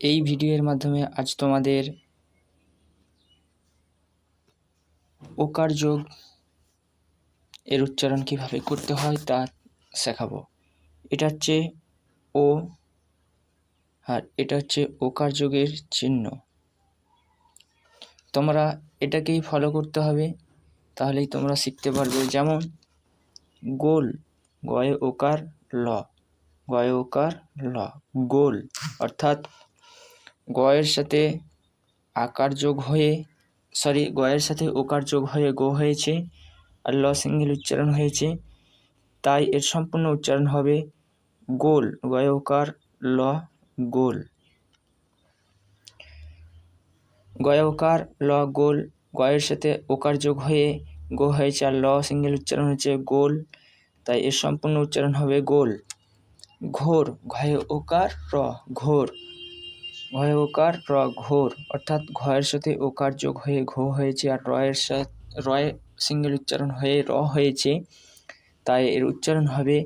এই ভিডিওর মাধ্যমে আজ তোমাদের ওকার যোগ এর উচ্চারণ কীভাবে করতে হয় তা শেখাবো। এটা হচ্ছে ও আর এটা হচ্ছে ওকার যোগের চিহ্ন। তোমরা এটাকেই ফলো করতে হবে, তাহলেই তোমরা শিখতে পারবে। যেমন, গোল, গয়ে ওকার ল, গয়ে ওকার ল, গোল, অর্থাৎ গয়ের সাথে আকার যোগ হয়ে সরি গয়ের সাথে ওকার যোগ হয়ে গো হয়েছে, আর ল সিঙ্গেল উচ্চারণ হয়েছে। তাই এর সম্পূর্ণ উচ্চারণ হবে গোল, গয়ে ওকার ল, গোল। গয়ে ওকার ল, গোল, গয়ের সাথে ওকার যোগ হয়ে গো হয়েছে, আর ল সিঙ্গেল উচ্চারণ হয়েছে গোল। তাই এর সম্পূর্ণ উচ্চারণ হবে গোল। ঘোর ঘয়ে ওকার র, ঘোর। ঘয়ে ওকার র ঘোর, অর্থাৎ ঘয়ের সাথে ওকার যোগ হয়ে ঘো হয়েছে আর রয়ের সাথে রয় সিঙ্গেল উচ্চারণ হয়ে র হয়েছে, তাই এর উচ্চারণ হবে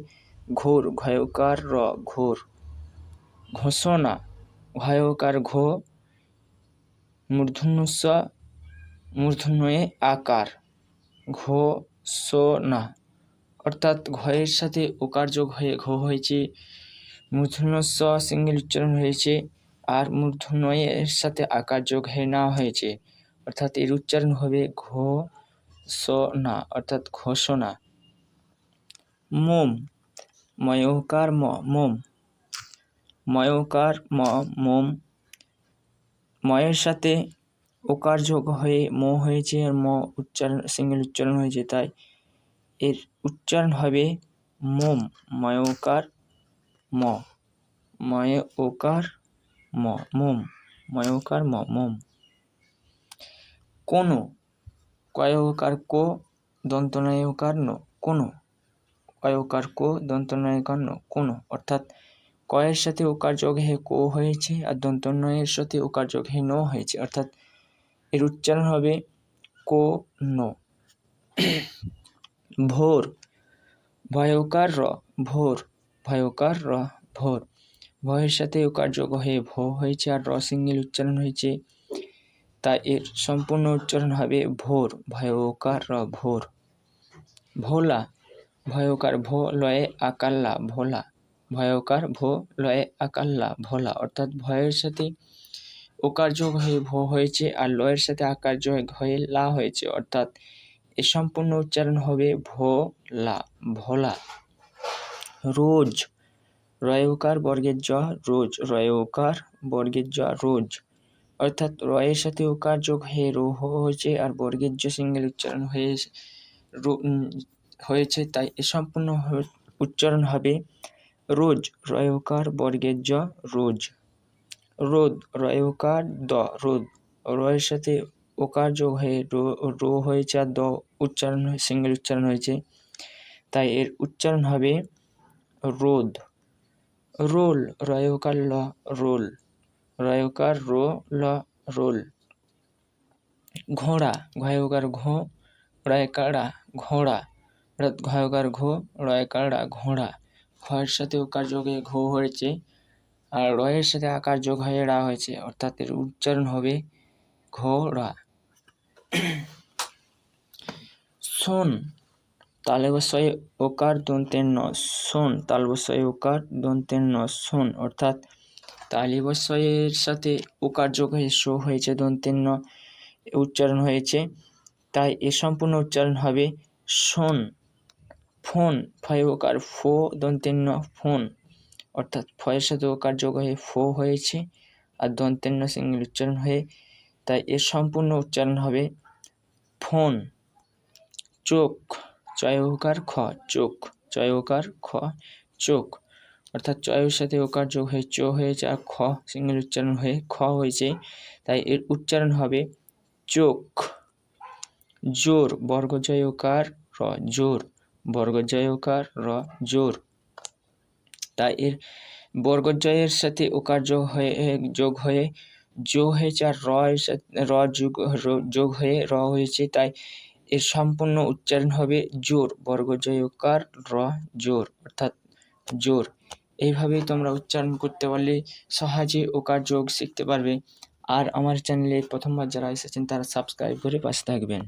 ঘোর ঘয়কার র, ঘোর। ঘোষণা ঘয়কার ঘো, মূর্ধন্যস্ব মূর্ধন্যয়ে আকার। ঘোষণা, অর্থাৎ ঘয়ের সাথে ওকার যোগ হয়ে ঘো হয়েছে, মূর্ধন্যস্ব সিঙ্গেল উচ্চারণ হয়েছে আর মূর্ধন্যয়ের সাথে আকার যোগ হয়ে না হয়েছে। অর্থাৎ এর উচ্চারণ হবে ঘোষণা অর্থাৎ ঘোষণা। মোম, ময়কার ম, মোম। ময়কার ম, মোম। ময়ের সাথে ওকার যোগ হয়ে ম হয়েছে আর ম উচ্চারণ, সিঙ্গেল উচ্চারণ হয়েছে, তাই এর উচ্চারণ হবে মোম, ময়কার ম। ময় ওকার ম, মোম, ময়কার ম, মোম। কোনো কয়কার কো, দন্তনায়কার ন, কোনো কয়কার কো, দন্তনায়কার ন, কোনো। অর্থাৎ কয়ের সাথে ওকার যোগ হে কো হয়েছে আর দন্তনয়ের সাথে ওকার যোগ হে ন হয়েছে। অর্থাৎ এর উচ্চারণ হবে কো ন। ভোর, ভয়কার র, ভোর, ভয়কার র, ভোর। ভয়ের সাথে ওকার যোগ হয়ে ভো হয়েছে আর র সিঙ্গেল উচ্চারণ হয়েছে। তাই এর সম্পূর্ণ উচ্চারণ হবে ভোর ভয়কার র ভোর। ভোলা ভয়কার ভো লয়ে আকাল্লা, ভোলা ভয়কার ভো লয়ে আকাল্লা, ভোলা। অর্থাৎ ভয়ের সাথে ওকার যোগ হয়ে ভো হয়েছে আর লয়ের সাথে আকার যোগ হয়ে লা হয়েছে। অর্থাৎ এর সম্পূর্ণ উচ্চারণ হবে ভোলা ভোলা। রোজ রয়কার বর্গের জ, রোজ। রয়কার বর্গের জ, রোজ। অর্থাৎ রয়ের সাথে ওকার যোগ হয়ে রো হয়েছে আর বর্গের জ সিঙ্গেল উচ্চারণ হয়ে হয়েছে, তাই এ সম্পূর্ণ উচ্চারণ হবে রোজ। রয়কার বর্গের জ, রোজ। রোদ রয়কার দ, রোদ। রয়ের সাথে ওকার যোগ হয়ে রো রো হয়েছে আর দ উচ্চারণ, সিঙ্গেল উচ্চারণ হয়েছে, তাই এর উচ্চারণ হবে রোদ। রোল, রয়কার ল, রোল। রয়কার রো, ল, রোল। ঘোড়া, ঘয়কার ঘো রয়কাড়া ঘোড়া। ঘয়কার ঘো রয়কাড়া ঘোড়া। ঘয়ের সাথে ওকার যোগে ঘো হয়েছে আর রয়ের সাথে আকার যোগ হয়ে রা হয়েছে, অর্থাৎ এর উচ্চারণ হবে ঘোড়া। শোন তালবস্বয়ে ওকার দন্তের ন শোন তালবস্বয়ে ওকার দন্তের ন শোন অর্থাৎ তালিবস্বয়ের সাথে ওকার যোগ হয়ে শো হয়েছে, দন্তের ন উচ্চারণ হয়েছে। তাই এ সম্পূর্ণ উচ্চারণ হবে শোন, ফোন, ফয় ওকার ফো, দন্তের ন ফোন, অর্থাৎ ফয়ের সাথে ওকার যোগ হয়ে ফো হয়েছে আর দন্তের ন সিঙ্গেল উচ্চারণ হয়ে, তাই এর সম্পূর্ণ উচ্চারণ হবে ফোন, চোখ চয়কার খ, চোখ। চয়কার খ, চোখ। অর্থাৎ চয়ের সাথে ওকার যোগ হয়ে চ হয়েছে আর খ সিঙ্গেল উচ্চারণ হয়ে খ হয়েছে তাই এর উচ্চারণ হবে চোখ। জোর বর্গজয়কার র, জোর। বর্গজয়কার র, জোর। তাই এর বর্গজয়ের সাথে ওকার যোগ হয়ে যোগ হয়ে, জো হয়েছে আর র সাথে, র যোগ যোগ হয়ে, র হয়েছে। তাই এর সম্পূর্ণ উচ্চারণ হবে জোর, বর্গজয়কার, র, জোর, অর্থাৎ জোর। এইভাবেই তোমরা উচ্চারণ করতে পারলে সহজে ওকার যোগ শিখতে পারবে। আর আমার চ্যানেলে প্রথমবার যারা এসেছেন, তারা সাবস্ক্রাইব করে পাশে থাকবেন।